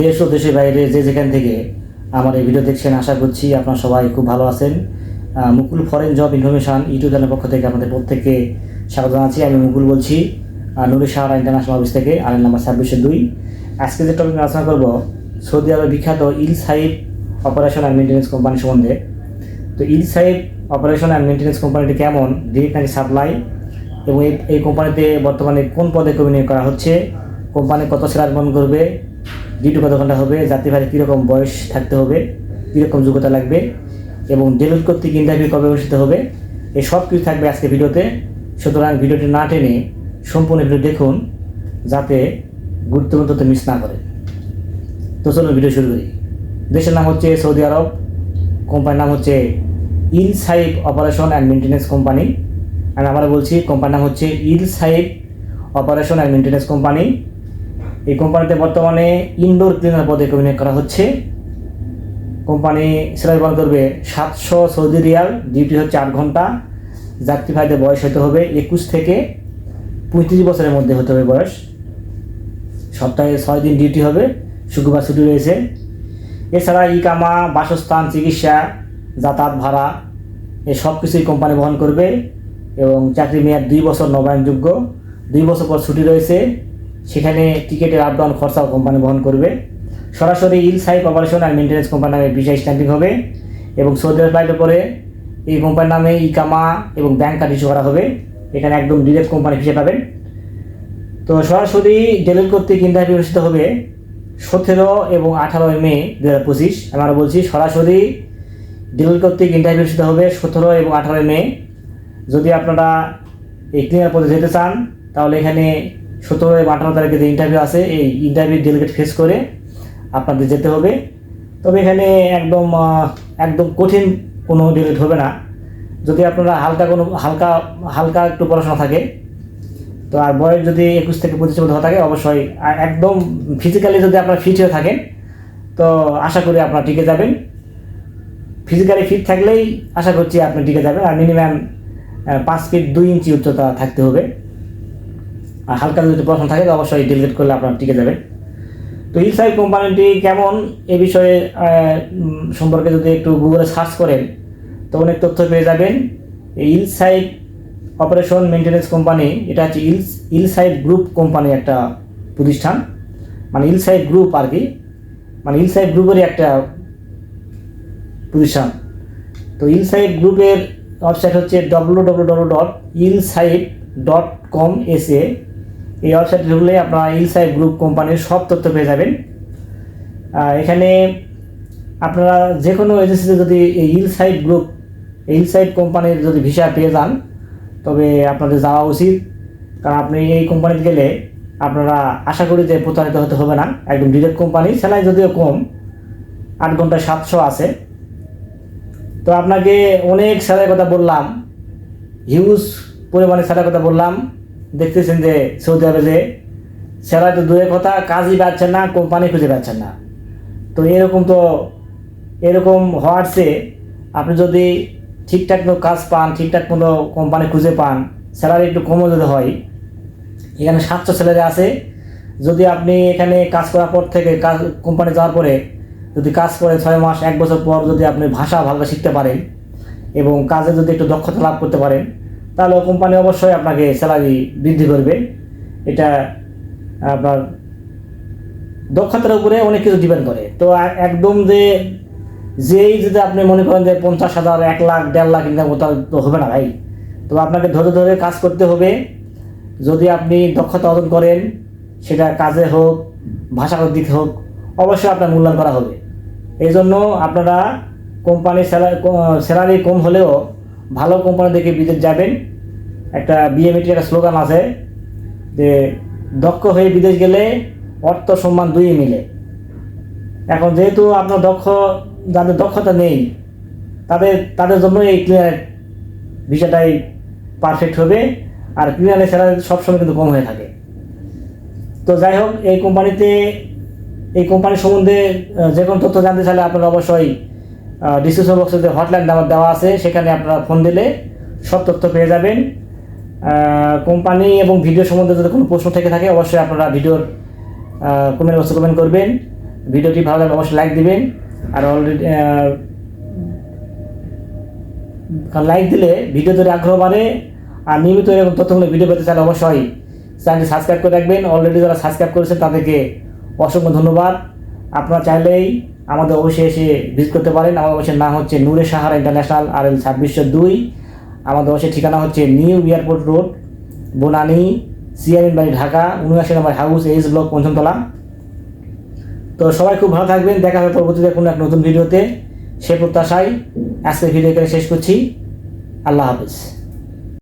দেশ ও দেশের বাইরে যে যেখান থেকে আমার এই ভিডিও দেখছেন, আশা করছি আপনার সবাই খুব ভালো আছেন। Mukul foreign job information YouTube চ্যানেলের পক্ষ থেকে আপনাদের প্রত্যেককে স্বাগত জানাচ্ছি। আমি মুকুল বলছি নুরি সাহারা ইন্টারন্যাশনাল অফিস থেকে আলের নাম্বার ছাব্বিশে দুই। আজকে যে টপিক আলোচনা করব, সৌদি আরবের বিখ্যাত ইল সাইব অপারেশন অ্যান্ড মেনটেন্যান্স কোম্পানি সম্বন্ধে। তো ইল সাইব অপারেশন অ্যান্ড মেনটেন্যান্স কোম্পানিটি কেমন ডিরেক্ট নাকি সাপ্লাই এবং এই কোম্পানিতে বর্তমানে কোন পদে কর্মী করা হচ্ছে? কোম্পানি কত স্যালারি বহন করবে? ডিউটি কত ঘণ্টা হবে যাত্রী ভাড়া কীরকম বয়স থাকতে হবে, কীরকম যোগ্যতা লাগবে এবং ডেলিট কর্তৃক ইন্টারভিউ কবে অনুষ্ঠিত হবে, এই সব কিছু থাকবে আজকে ভিডিওতে। সুতরাং ভিডিওটি না টেনে সম্পূর্ণ ভিডিও দেখুন, যাতে গুরুত্বপূর্ণ তথ্য মিস না করে। তো চলুন ভিডিও শুরু করি। দেশের নাম হচ্ছে সৌদি আরব, কোম্পানির নাম হচ্ছে ইল সাইব অপারেশন অ্যান্ড মেনটেন্যান্স কোম্পানি। আর আমরা বলছি, কোম্পানির নাম হচ্ছে ইল সাইব অপারেশন অ্যান্ড মেনটেন্যান্স কোম্পানি। এই কোম্পানিতে বর্তমানে ইনডোর ক্লিনার পদে অভিনয় করা হচ্ছে। কোম্পানি সেলাই বহন করবে সাতশো সৌদি রিয়াল ডিউটি হচ্ছে আট ঘণ্টা। যাত্রী ভাইদের বয়স হতে হবে একুশ থেকে পঁয়ত্রিশ বছরের মধ্যে হতে হবে বয়স। সপ্তাহে ছয় দিন ডিউটি হবে, শুক্রবার ছুটি রয়েছে। এছাড়া ইকামা, বাসস্থান, চিকিৎসা, যাতায়াত ভাড়া, এ সব কিছুই কোম্পানি বহন করবে এবং চাকরি মেয়াদ দুই বছর নবায়নযোগ্য। দুই বছর পর ছুটি রয়েছে। সেখানে টিকিটের আপ ডাউন খরচাও কোম্পানি বহন করবে। সরাসরি ইল সাইক অপারেশন আর মেনটেন্যান্স কোম্পানি নামে বিষয় স্ট্যাম্পিং হবে এবং সৌদি আরব পরে এই কোম্পানির নামে ইকামা এবং ব্যাংক কার্ড ইস্যু করা হবে। এখানে একদম ডিরেক্ট কোম্পানি হিসেবে পাবেন। তো সরাসরি ডেলিট কর্তৃক ইন্টারভিউ অনুষ্ঠিত হবে সতেরো এবং আঠারোই মে দু হাজার পঁচিশ। আমরা বলছি, সরাসরি ডেলিট কর্তৃক ইন্টারভিউ অনুষ্ঠিত হবে সতেরো এবং আঠারোই মে। যদি আপনারা এই ক্লিনার পদে যেতে চান, তাহলে এখানে সতেরো এবং আঠারো তারিখে যে ইন্টারভিউ আছে, এই ইন্টারভিউ ডেলিগেট ফেস করে আপনাদের যেতে হবে। তবে এখানে একদম একদম কঠিন কোনো ডেলিট হবে না। যদি আপনারা হালকা কোনো, হালকা হালকা একটু পড়াশোনা থাকে, তো আর বয়স যদি একুশ থেকে পঁচিশ মধ্যে থাকে, অবশ্যই একদম ফিজিক্যালি যদি আপনারা ফিট হয়ে থাকেন, তো আশা করি আপনারা টিকে যাবেন। ফিজিক্যালি ফিট থাকলেই আশা করছি আপনি টিকে যাবেন। আর মিনিমাম পাঁচ ফিট দুই ইঞ্চি উচ্চতা থাকতে হবে। হালকা যদি পড়াশোনা থাকে, তো অবশ্যই ডিলিট করলে আপনার টিকে যাবেন তো ইলসাইড কোম্পানিটি কেমন? এ বিষয়ে সম্পর্কে যদি একটু গুগলে সার্চ করেন, তো অনেক তথ্য পেয়ে যাবেন। এই ইলসাইড অপারেশন মেনটেন্যান্স কোম্পানি এটা হচ্ছে ইলস ইলসাইড গ্রুপ কোম্পানি একটা প্রতিষ্ঠান। মানে ইলসাইড গ্রুপ আর কি। মানে ইলসাইড গ্রুপেরই একটা প্রতিষ্ঠান। তো ইলসাইড গ্রুপের ওয়েবসাইট হচ্ছে ডব্লু ডব্লু ডব্লু ডট ইলসাইড ডট কম এস এ এই ওয়েবসাইটে ঢুকলে আপনারা ইলসাইড গ্রুপ কোম্পানির সব তথ্য পেয়ে যাবেন। এখানে আপনারা যে কোনো এজেন্সিতে যদি এই ইলসাইড গ্রুপ ইলসাইড কোম্পানির যদি ভিসা পেয়ে যান, তবে আপনাদের যাওয়া উচিত। কারণ আপনি এই কোম্পানিতে গেলে আপনারা আশা করি যে প্রতারিত হতে হবে না। একদম ডিরেক্ট কোম্পানি স্যালারি যদিও কম, আট ঘন্টায় সাতশো আছে। তো আপনাকে অনেক স্যালারির কথা বললাম হিউজ পরিমাণে স্যালারির কথা বললাম। দেখতেছেন যে সৌদি আরবে স্যালারি তো দূরের কথা, কাজই পাচ্ছেন না, কোম্পানি খুঁজে পাচ্ছেন না। তো এরকম তো, এরকম হওয়ার আপনি যদি ঠিকঠাক মতো কাজ পান, ঠিকঠাক মতো কোম্পানি খুঁজে পান, স্যালারি একটু কমও যদি হয়, এখানে সাতশো স্যালারি আছে। যদি আপনি এখানে কাজ করার পর থেকে কাজ, কোম্পানি যাওয়ার পরে যদি কাজ করে ছয় মাস, এক বছর পর যদি আপনি ভাষা ভালো শিখতে পারেন এবং কাজে যদি একটু দক্ষতা লাভ করতে পারেন তাহলে কোম্পানি অবশ্যই আপনাকে স্যালারি বৃদ্ধি করবে। এটা আপনার দক্ষতার উপরে অনেক কিছু ডিপেন্ড করে। তো একদম যে, যেই যদি আপনি মনে করেন যে পঞ্চাশ হাজার, এক লাখ, দেড় লাখ ইনকাম তো হবে না ভাই। তো আপনাকে ধরে ধরে কাজ করতে হবে। যদি আপনি দক্ষতা অর্জন করেন, সেটা কাজে হোক, ভাষাগত দিক হোক, অবশ্যই আপনার মূল্যায়ন করা হবে। এই জন্য আপনারা কোম্পানির স্যালারি স্যালারি কম হলেও ভালো কোম্পানি দেখে বিদেশ যাবেন। একটা বিএমইটির একটা স্লোগান আছে যে, দক্ষ হয়ে বিদেশ গেলে অর্থ সম্মান দুই মিলে। এখন যেহেতু আপনার দক্ষ, যাদের দক্ষতা নেই, তাদের তাদের জন্য এই ক্লিয়ার ভিসাটাই পারফেক্ট হবে। আর ক্লিয়ারের স্যালারি সবসময় কিন্তু কম হয়ে থাকে। তো যাই হোক, এই কোম্পানিতে এই কোম্পানি সম্বন্ধে যে কোনো তথ্য জানতে চাইলে আপনারা অবশ্যই ডিসক্রিপশন বক্সে যে হটলাইন নাম্বার দেওয়া আছে, সেখানে আপনারা ফোন দিলে সব তথ্য পেয়ে যাবেন। কোম্পানি এবং ভিডিও সম্বন্ধে যদি কোনো প্রশ্ন থেকে থাকে, অবশ্যই আপনারা ভিডিওর কমেন্ট বক্সে কমেন্ট করবেন। ভিডিওটি ভালো লাগলে অবশ্যই লাইক দিবেন। আর অলরেডি লাইক দিলে ভিডিও তৈরি আগ্রহ বাড়ে, আর নিয়মিত এরকম তথ্যমূলক ভিডিও পেতে চাইলে অবশ্যই চ্যানেলটি সাবস্ক্রাইব করে রাখবেন। অলরেডি যারা সাবস্ক্রাইব করেছেন, তাদেরকে অসংখ্য ধন্যবাদ। আপনারা চাইলেই আমাদের অবশ্যই এসে ভিজিট করতে পারেন। আমাদের অবশ্যই নাম হচ্ছে নূরে সাহারা ইন্টারন্যাশনাল আর এল ছাব্বিশশো দুই। আমাদের অবশ্যই ঠিকানা হচ্ছে নিউ এয়ারপোর্ট রোড, বনানী, সিআরএন বাড়ি ঢাকা, উনআশি নম্বর হাউস এইচ ব্লক পঞ্চমতলা। তো সবাই খুব ভালো থাকবেন। দেখা হবে পরবর্তীতে কোনো এক নতুন ভিডিওতে। সে প্রত্যাশায় আজকের ভিডিও এখানে শেষ করছি। আল্লাহ হাফিজ।